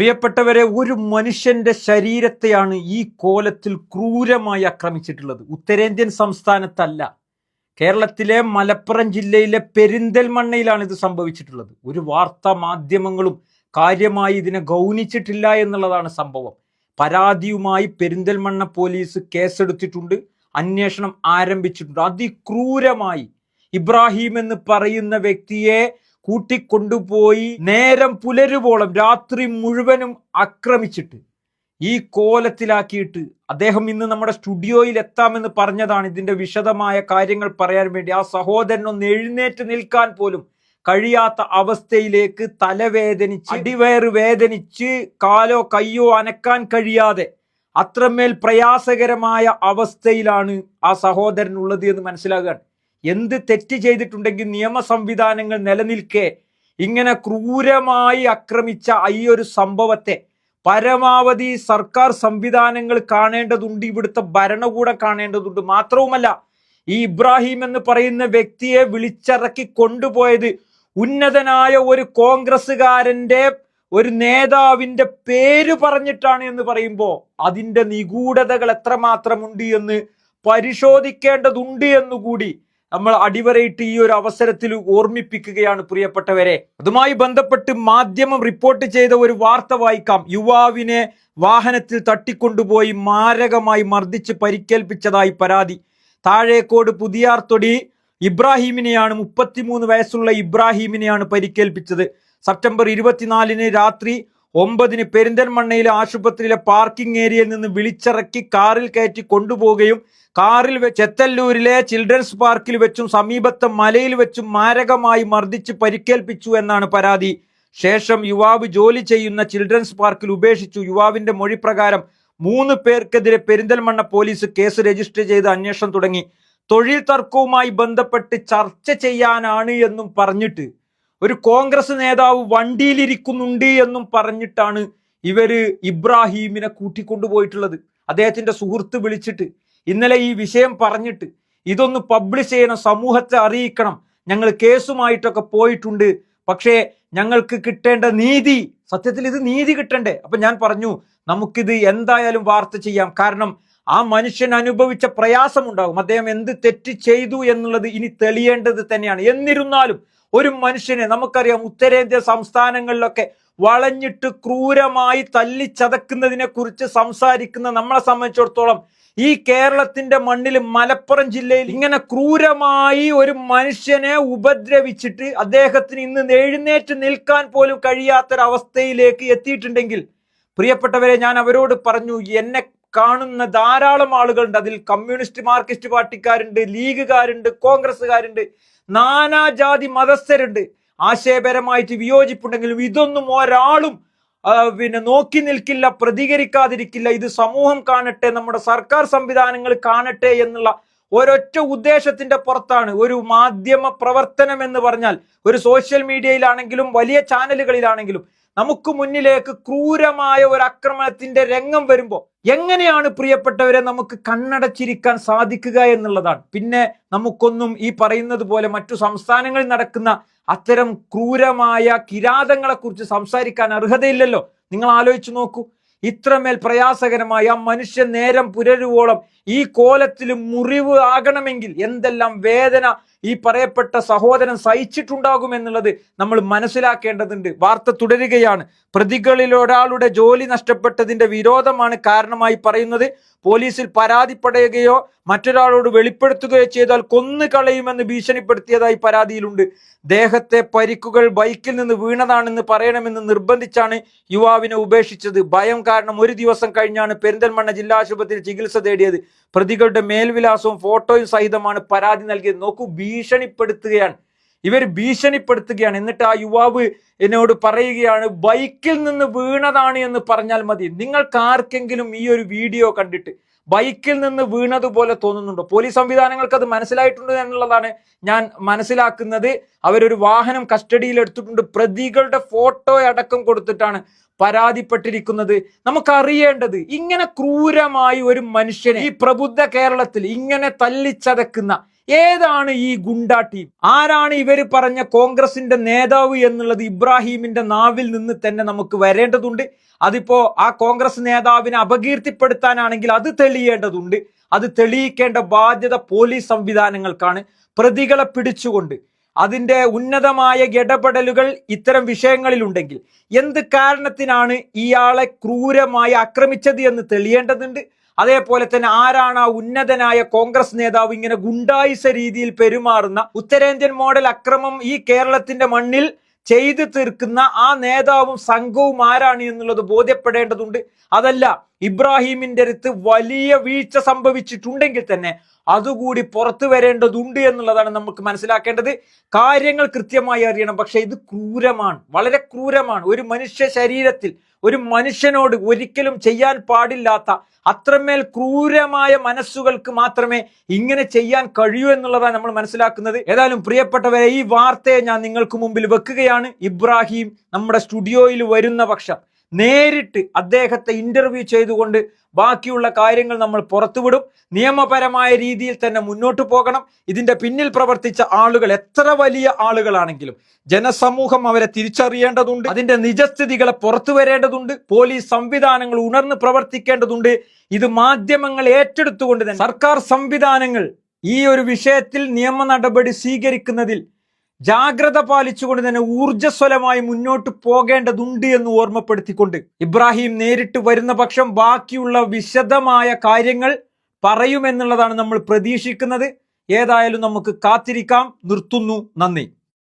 പ്രിയപ്പെട്ടവരെ ഒരു മനുഷ്യന്റെ ശരീരത്തെയാണ് ഈ കോലത്തിൽ ക്രൂരമായി ആക്രമിച്ചിട്ടുള്ളത്. ഉത്തരേന്ത്യൻ സംസ്ഥാനത്തല്ല. കേരളത്തിലെ മലപ്പുറം ജില്ലയിലെ പെരിന്തൽമണ്ണയിലാണ് ഇത് സംഭവിച്ചിട്ടുള്ളത്. ഒരു വാർത്താ മാധ്യമങ്ങളും കാര്യമായി ഇതിനെ ഗൗനിച്ചിട്ടില്ല എന്നുള്ളതാണ് സംഭവം. പരാതിയുമായി പെരിന്തൽമണ്ണ പോലീസ് കേസെടുത്തിട്ടുണ്ട്. അന്വേഷണം ആരംഭിച്ചിട്ടുണ്ട്. അതിക്രൂരമായി ഇബ്രാഹിം എന്ന് പറയുന്ന വ്യക്തിയെ കൂട്ടിക്കൊണ്ടുപോയി നേരം പുലരുവോളം രാത്രി മുഴുവനും ആക്രമിച്ചിട്ട് ഈ കോലത്തിലാക്കിയിട്ട് അദ്ദേഹം ഇന്ന് നമ്മുടെ സ്റ്റുഡിയോയിൽ എത്താമെന്ന് പറഞ്ഞതാണ് ഇതിന്റെ വിശദമായ കാര്യങ്ങൾ പറയാൻ വേണ്ടി. ആ സഹോദരൻ ഒന്ന് എഴുന്നേറ്റ് നിൽക്കാൻ പോലും കഴിയാത്ത അവസ്ഥയിലേക്ക് തലവേദനിച്ച് അടിവയറ് വേദനിച്ച് കാലോ കയ്യോ അനക്കാൻ കഴിയാതെ അത്രമേൽ പ്രയാസകരമായ അവസ്ഥയിലാണ് ആ സഹോദരൻ ഉള്ളത് എന്ന് മനസ്സിലാകുകയാണ് എന്ത് തെറ്റ് ചെയ്തിട്ടുണ്ടെങ്കിൽ നിയമ സംവിധാനങ്ങൾ നിലനിൽക്കെ. ഇങ്ങനെ ക്രൂരമായി ആക്രമിച്ച ഈ ഒരു സംഭവത്തെ പരമാവധി സർക്കാർ സംവിധാനങ്ങൾ കാണേണ്ടതുണ്ട് ഇവിടുത്തെ ഭരണകൂടം കാണേണ്ടതുണ്ട്. മാത്രവുമല്ല ഈ ഇബ്രാഹിം എന്ന് പറയുന്ന വ്യക്തിയെ വിളിച്ചിറക്കി കൊണ്ടുപോയത് ഉന്നതനായ ഒരു കോൺഗ്രസ്സുകാരന്റെ ഒരു നേതാവിന്റെ പേര് പറഞ്ഞിട്ടാണ് എന്ന് പറയുമ്പോൾ അതിന്റെ നിഗൂഢതകൾ എത്രമാത്രമുണ്ട് എന്ന് പരിശോധിക്കേണ്ടതുണ്ട് എന്നുകൂടി നമ്മൾ അടിവരയിട്ട് ഈ ഒരു അവസരത്തിൽ ഓർമ്മിപ്പിക്കുകയാണ് പ്രിയപ്പെട്ടവരെ. അതുമായി ബന്ധപ്പെട്ട് മാധ്യമം റിപ്പോർട്ട് ചെയ്ത ഒരു വാർത്ത വായിക്കാം. യുവാവിനെ വാഹനത്തിൽ തട്ടിക്കൊണ്ടുപോയി മാരകമായി മർദ്ദിച്ച് പരിക്കേൽപ്പിച്ചതായി പരാതി. താഴേക്കോട് പുതിയാർതൊടി ഇബ്രാഹിമിനെയാണ് മുപ്പത്തിമൂന്ന് വയസ്സുള്ള ഇബ്രാഹിമിനെയാണ് പരിക്കേൽപ്പിച്ചത്. സെപ്റ്റംബർ ഇരുപത്തിനാലിന് രാത്രി ഒമ്പതിന് പെരിന്തൽമണ്ണയിലെ ആശുപത്രിയിലെ പാർക്കിംഗ് ഏരിയയിൽ നിന്ന് വിളിച്ചിറക്കി കാറിൽ കയറ്റി കൊണ്ടുപോവുകയും കാറിൽ ചെത്തല്ലൂരിലെ ചിൽഡ്രൻസ് പാർക്കിൽ വെച്ചും സമീപത്തെ മലയിൽ വെച്ചും മാരകമായി മർദ്ദിച്ച് പരിക്കേൽപ്പിച്ചു എന്നാണ് പരാതി. ശേഷം യുവാവ് ജോലി ചെയ്യുന്ന ചിൽഡ്രൻസ് പാർക്കിൽ ഉപേക്ഷിച്ചു. യുവാവിന്റെ മൊഴി പ്രകാരം മൂന്ന് പേർക്കെതിരെ പെരിന്തൽമണ്ണ പോലീസ് കേസ് രജിസ്റ്റർ ചെയ്ത് അന്വേഷണം തുടങ്ങി. തൊഴിൽ തർക്കവുമായി ബന്ധപ്പെട്ട് ചർച്ച ചെയ്യാനാണ് എന്നും പറഞ്ഞിട്ട്. ഒരു കോൺഗ്രസ് നേതാവ് വണ്ടിയിലിരിക്കുന്നുണ്ട് എന്നും പറഞ്ഞിട്ടാണ് ഇവർ ഇബ്രാഹീമിനെ കൂട്ടിക്കൊണ്ടുപോയിട്ടുള്ളത്. അദ്ദേഹത്തിന്റെ സുഹൃത്ത് വിളിച്ചിട്ട് ഇന്നലെ ഈ വിഷയം പറഞ്ഞിട്ട് ഇതൊന്ന് പബ്ലിഷ് ചെയ്യണം സമൂഹത്തെ അറിയിക്കണം. ഞങ്ങൾ കേസുമായിട്ടൊക്കെ പോയിട്ടുണ്ട്. പക്ഷേ ഞങ്ങൾക്ക് കിട്ടേണ്ട നീതി സത്യത്തിൽ ഇത് നീതി കിട്ടണ്ടേ? അപ്പൊ ഞാൻ പറഞ്ഞു നമുക്കിത് എന്തായാലും വാർത്ത ചെയ്യാം. കാരണം ആ മനുഷ്യൻ അനുഭവിച്ച പ്രയാസമുണ്ടാകും. അദ്ദേഹം എന്ത് തെറ്റ് ചെയ്തു എന്നുള്ളത് ഇനി തെളിയേണ്ടത് തന്നെയാണ്. എന്നിരുന്നാലും ഒരു മനുഷ്യനെ നമുക്കറിയാം ഉത്തരേന്ത്യ സംസ്ഥാനങ്ങളിലൊക്കെ വളഞ്ഞിട്ട് ക്രൂരമായി തല്ലിച്ചതക്കുന്നതിനെ കുറിച്ച് സംസാരിക്കുന്ന നമ്മളെ സംബന്ധിച്ചിടത്തോളം ഈ കേരളത്തിന്റെ മണ്ണിൽ മലപ്പുറം ജില്ലയിൽ ഇങ്ങനെ ക്രൂരമായി ഒരു മനുഷ്യനെ ഉപദ്രവിച്ചിട്ട് അദ്ദേഹത്തിന് ഇന്ന് എഴുന്നേറ്റ് നിൽക്കാൻ പോലും കഴിയാത്തൊരവസ്ഥയിലേക്ക് എത്തിയിട്ടുണ്ടെങ്കിൽ പ്രിയപ്പെട്ടവരെ ഞാൻ അവരോട് പറഞ്ഞു എന്നെ കാണുന്ന ധാരാളം ആളുകളുണ്ട്. അതിൽ കമ്മ്യൂണിസ്റ്റ് മാർക്സിസ്റ്റ് പാർട്ടിക്കാരുണ്ട് ലീഗുകാരുണ്ട് കോൺഗ്രസ്സുകാരുണ്ട് നാനാജാതി മതസ്ഥരുണ്ട്. ആശയപരമായിട്ട് വിയോജിപ്പുണ്ടെങ്കിലും ഇതൊന്നും ഒരാളും പിന്നെ നോക്കി നിൽക്കില്ല പ്രതികരിക്കാതിരിക്കില്ല. ഇത് സമൂഹം കാണട്ടെ നമ്മുടെ സർക്കാർ സംവിധാനങ്ങൾ കാണട്ടെ എന്നുള്ള ഒരൊറ്റ ഉദ്ദേശത്തിന്റെ പുറത്താണ്. ഒരു മാധ്യമ പ്രവർത്തനം എന്ന് പറഞ്ഞാൽ ഒരു സോഷ്യൽ മീഡിയയിലാണെങ്കിലും വലിയ ചാനലുകളിലാണെങ്കിലും നമുക്ക് മുന്നിലേക്ക് ക്രൂരമായ ഒരു ആക്രമണത്തിന്റെ രംഗം വരുമ്പോൾ എങ്ങനെയാണ് പ്രിയപ്പെട്ടവരെ നമുക്ക് കണ്ണടച്ചിരിക്കാൻ സാധിക്കുക എന്നുള്ളതാണ്. പിന്നെ നമുക്കൊന്നും ഈ പറയുന്നത് പോലെ മറ്റു സംസ്ഥാനങ്ങളിൽ നടക്കുന്ന അത്തരം ക്രൂരമായ കിരാതങ്ങളെ കുറിച്ച് സംസാരിക്കാൻ അർഹതയില്ലല്ലോ. നിങ്ങൾ ആലോചിച്ചു നോക്കൂ. ഇത്രമേൽ പ്രയാസകരമായ ആ മനുഷ്യൻ നേരം പുരരുവോളം ഈ കോലത്തിൽ മുറിവ് ആകണമെങ്കിൽ എന്തെല്ലാം വേദന ഈ പറയപ്പെട്ട സഹോദരൻ സഹിച്ചിട്ടുണ്ടാകും എന്നുള്ളത് നമ്മൾ മനസ്സിലാക്കേണ്ടതുണ്ട്. വാർത്ത തുടരുകയാണ്. പ്രതികളിൽ ഒരാളുടെ ജോലി നഷ്ടപ്പെട്ടതിന്റെ വിരോധമാണ് കാരണമായി പറയുന്നത്. പോലീസിൽ പരാതിപ്പെടുകയോ മറ്റൊരാളോട് വെളിപ്പെടുത്തുകയോ ചെയ്താൽ കൊന്നു കളയുമെന്ന് ഭീഷണിപ്പെടുത്തിയതായി പരാതിയിലുണ്ട്. ദേഹത്തെ പരിക്കുകൾ ബൈക്കിൽ നിന്ന് വീണതാണെന്ന് പറയണമെന്ന് നിർബന്ധിച്ചാണ് യുവാവിനെ ഉപേക്ഷിച്ചത്. ഭയം കാരണം ഒരു ദിവസം കഴിഞ്ഞാണ് പെരിന്തൽമണ്ണ ജില്ലാ ആശുപത്രിയിൽ ചികിത്സ തേടിയത്. പ്രതികളുടെ മേൽവിലാസവും ഫോട്ടോയും സഹിതമാണ് പരാതി നൽകിയത്. നോക്കൂ ഭീഷണിപ്പെടുത്തുകയാണ്. ഇവർ ഭീഷണിപ്പെടുത്തുകയാണ്. എന്നിട്ട് ആ യുവാവ് എന്നോട് പറയുകയാണ് ബൈക്കിൽ നിന്ന് വീണതാണ് എന്ന് പറഞ്ഞാൽ മതി. നിങ്ങൾക്ക് ആർക്കെങ്കിലും ഈ ഒരു വീഡിയോ കണ്ടിട്ട് ബൈക്കിൽ നിന്ന് വീണതുപോലെ തോന്നുന്നുണ്ടോ? പോലീസ് സംവിധാനങ്ങൾക്ക് അത് മനസ്സിലായിട്ടുണ്ട് എന്നുള്ളതാണ് ഞാൻ മനസ്സിലാക്കുന്നത്. അവരൊരു വാഹനം കസ്റ്റഡിയിൽ എടുത്തിട്ടുണ്ട്. പ്രതികളുടെ ഫോട്ടോ അടക്കം കൊടുത്തിട്ടാണ് പരാതിപ്പെട്ടിരിക്കുന്നത്. നമുക്കറിയേണ്ടത് ഇങ്ങനെ ക്രൂരമായി ഒരു മനുഷ്യനെ ഈ പ്രബുദ്ധ കേരളത്തിൽ ഇങ്ങനെ തല്ലിച്ചതക്കുന്ന ഏതാണ് ഈ ഗുണ്ട ടീം? ആരാണ് ഇവർ പറഞ്ഞ കോൺഗ്രസിന്റെ നേതാവ് എന്നുള്ളത് ഇബ്രാഹീമിന്റെ നാവിൽ നിന്ന് തന്നെ നമുക്ക് വരേണ്ടതുണ്ട്. അതിപ്പോ ആ കോൺഗ്രസ് നേതാവിനെ അപകീർത്തിപ്പെടുത്താനാണെങ്കിൽ അത് തെളിയേണ്ടതുണ്ട്. അത് തെളിയിക്കേണ്ട ബാധ്യത പോലീസ് സംവിധാനങ്ങൾക്കാണ്. പ്രതികളെ പിടിച്ചുകൊണ്ട് അതിന്റെ ഉന്നതമായ ഇടപെടലുകൾ ഇത്തരം വിഷയങ്ങളിലുണ്ടെങ്കിൽ എന്ത് കാരണത്തിനാണ് ഇയാളെ ക്രൂരമായി ആക്രമിച്ചത് എന്ന് തെളിയേണ്ടതുണ്ട്. അതേപോലെ തന്നെ ആരാണ് ആ ഉന്നതനായ കോൺഗ്രസ് നേതാവ് ഇങ്ങനെ ഗുണ്ടായിസ രീതിയിൽ പെരുമാറുന്ന ഉത്തരേന്ത്യൻ മോഡൽ അക്രമം ഈ കേരളത്തിന്റെ മണ്ണിൽ ചെയ്തു തീർക്കുന്ന ആ നേതാവും സംഘവും ആരാണ് എന്നുള്ളത് ബോധ്യപ്പെടേണ്ടതുണ്ട്. അതല്ല ഇബ്രാഹിമിന്റെ അടുത്ത് വലിയ വീഴ്ച സംഭവിച്ചിട്ടുണ്ടെങ്കിൽ തന്നെ അതുകൂടി പുറത്തു വരേണ്ടതുണ്ട് എന്നുള്ളതാണ് നമുക്ക് മനസ്സിലാക്കേണ്ടത്. കാര്യങ്ങൾ കൃത്യമായി അറിയണം. പക്ഷെ ഇത് ക്രൂരമാണ്. വളരെ ക്രൂരമാണ്. ഒരു മനുഷ്യ ശരീരത്തിൽ ഒരു മനുഷ്യനോട് ഒരിക്കലും ചെയ്യാൻ പാടില്ലാത്ത അത്രമേൽ ക്രൂരമായ മനസ്സുകൾക്ക് മാത്രമേ ഇങ്ങനെ ചെയ്യാൻ കഴിയൂ എന്നുള്ളതാണ് നമ്മൾ മനസ്സിലാക്കുന്നത്. ഏതായാലും പ്രിയപ്പെട്ടവരെ ഈ വാർത്തയെ ഞാൻ നിങ്ങൾക്ക് മുമ്പിൽ വെക്കുകയാണ്. ഇബ്രാഹിം നമ്മുടെ സ്റ്റുഡിയോയിൽ വരുന്ന പക്ഷം നേരിട്ട് അദ്ദേഹത്തെ ഇന്റർവ്യൂ ചെയ്തുകൊണ്ട് ബാക്കിയുള്ള കാര്യങ്ങൾ നമ്മൾ പുറത്തുവിടും. നിയമപരമായ രീതിയിൽ തന്നെ മുന്നോട്ട് പോകണം. ഇതിന്റെ പിന്നിൽ പ്രവർത്തിച്ച ആളുകൾ എത്ര വലിയ ആളുകളാണെങ്കിലും ജനസമൂഹം അവരെ തിരിച്ചറിയേണ്ടതുണ്ട്. അതിന്റെ നിജസ്ഥിതികളെ പുറത്തു വരേണ്ടതുണ്ട്. പോലീസ് സംവിധാനങ്ങൾ ഉണർന്ന് പ്രവർത്തിക്കേണ്ടതുണ്ട്. ഇത് മാധ്യമങ്ങൾ ഏറ്റെടുത്തുകൊണ്ട് തന്നെ സർക്കാർ സംവിധാനങ്ങൾ ഈ ഒരു വിഷയത്തിൽ നിയമ നടപടി സ്വീകരിക്കുന്നതിൽ ജാഗ്രത പാലിച്ചുകൊണ്ട് തന്നെ ഊർജസ്വലമായി മുന്നോട്ട് പോകേണ്ടതുണ്ട് എന്ന് ഓർമ്മപ്പെടുത്തിക്കൊണ്ട് ഇബ്രാഹിം നേരിട്ട് വരുന്ന പക്ഷം ബാക്കിയുള്ള വിശദമായ കാര്യങ്ങൾ പറയുമെന്നുള്ളതാണ് നമ്മൾ പ്രതീക്ഷിക്കുന്നത്. ഏതായാലും നമുക്ക് കാത്തിരിക്കാം. നിർത്തുന്നു. നന്ദി.